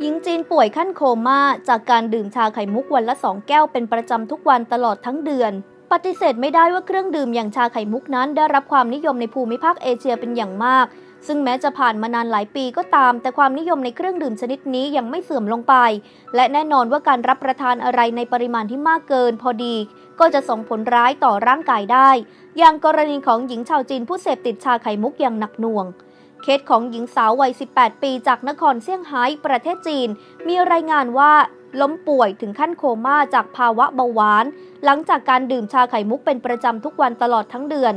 หญิงจีนป่วยขั้นโคม่าจากการดื่มชาไข่มุกวันละสองแก้วเป็นประจำทุกวันตลอดทั้งเดือน ปฏิเสธไม่ได้ว่าเครื่องดื่มอย่างชาไข่มุกนั้น ได้รับความนิยมในภูมิภาคเอเชียเป็นอย่างมาก ซึ่งแม้จะผ่านมานานหลายปีก็ตาม แต่ความนิยมในเครื่องดื่มชนิดนี้ยังไม่เสื่อมลงไป และแน่นอนว่าการรับประทานอะไรในปริมาณที่มากเกิน พอดี ก็จะส่งผลร้ายต่อร่างกายได้ อย่างกรณีของหญิงชาวจีนผู้เสพติดชาไข่มุกอย่างหนักหน่วง เคสของหญิงสาววัย 18 ปีจากนครเซี่ยงไฮ้ประเทศจีน มีรายงานว่าล้มป่วยถึงขั้นโคม่าจากภาวะเบาหวาน หลังจากการดื่มชาไข่มุกเป็นประจำทุกวันตลอดทั้งเดือน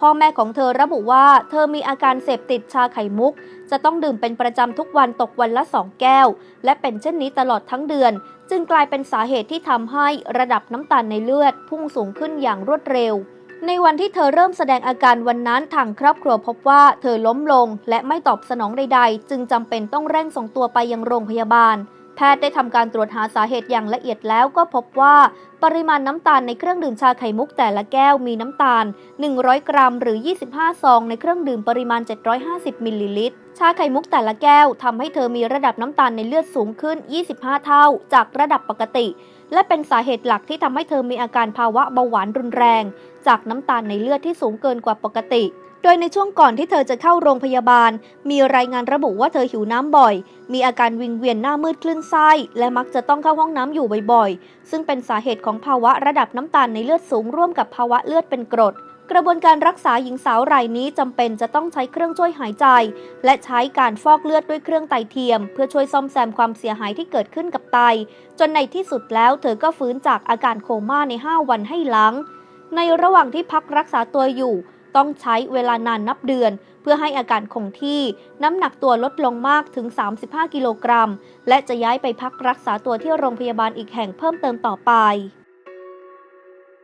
พ่อแม่ของเธอระบุว่า เธอมีอาการเสพติดชาไข่มุก จะต้องดื่มเป็นประจำทุกวันตกวันละ2แก้ว และเป็นเช่นนี้ตลอดทั้งเดือน จึงกลายเป็นสาเหตุที่ทำให้ระดับน้ำตาลในเลือดพุ่งสูงขึ้นอย่างรวดเร็ว ในวันที่เธอเริ่มแสดงอาการวันนั้นทางครอบครัวพบว่าเธอล้มลงและไม่ตอบสนองใด ๆ จึงจำเป็นต้องเร่งส่งตัวไปยังโรงพยาบาล แพทย์ได้ทำการตรวจหาสาเหตุอย่างละเอียดแล้วก็พบว่า ปริมาณน้ำตาลในเครื่องดื่มชาไข่มุกแต่ละแก้วมีน้ำตาล 100 กรัม หรือ 25 ซอง ในเครื่องดื่มปริมาณ 750 มิลลิลิตร ชาไข่มุกแต่ละแก้วทำให้เธอมีระดับน้ำตาลในเลือดสูงขึ้น 25 เท่า จากระดับปกติ และเป็นสาเหตุหลักที่ทำให้เธอมีอาการภาวะเบาหวานรุนแรง จากน้ำตาลในเลือดที่สูงเกินกว่าปกติ โดยในช่วงก่อนที่เธอจะเข้าโรงพยาบาล มีรายงานระบุว่าเธอหิวน้ำบ่อย มีอาการวิงเวียนหน้ามืดคลื่นไส้ และมักจะต้องเข้าห้องน้ำอยู่บ่อยๆ ซึ่งเป็นสาเหตุของภาวะระดับน้ำตาลในเลือดสูงร่วมกับภาวะเลือดเป็นกรด กระบวนการรักษาหญิงสาวรายนี้จำเป็นจะต้องใช้เครื่องช่วยหายใจ และใช้การฟอกเลือดด้วยเครื่องไตเทียม เพื่อช่วยซ่อมแซมความเสียหายที่เกิดขึ้นกับไต จนในที่สุดแล้วเธอก็ฟื้นจากอาการโคม่าใน 5 วันให้หลัง ในระหว่างที่พักรักษาตัวอยู่ ต้องใช้เวลานานนับเดือน เพื่อให้อาการคงที่ น้ำหนักตัวลดลงมากถึง 35 กิโลกรัม และจะย้ายไปพักรักษาตัวที่โรงพยาบาลอีกแห่งเพิ่มเติมต่อไป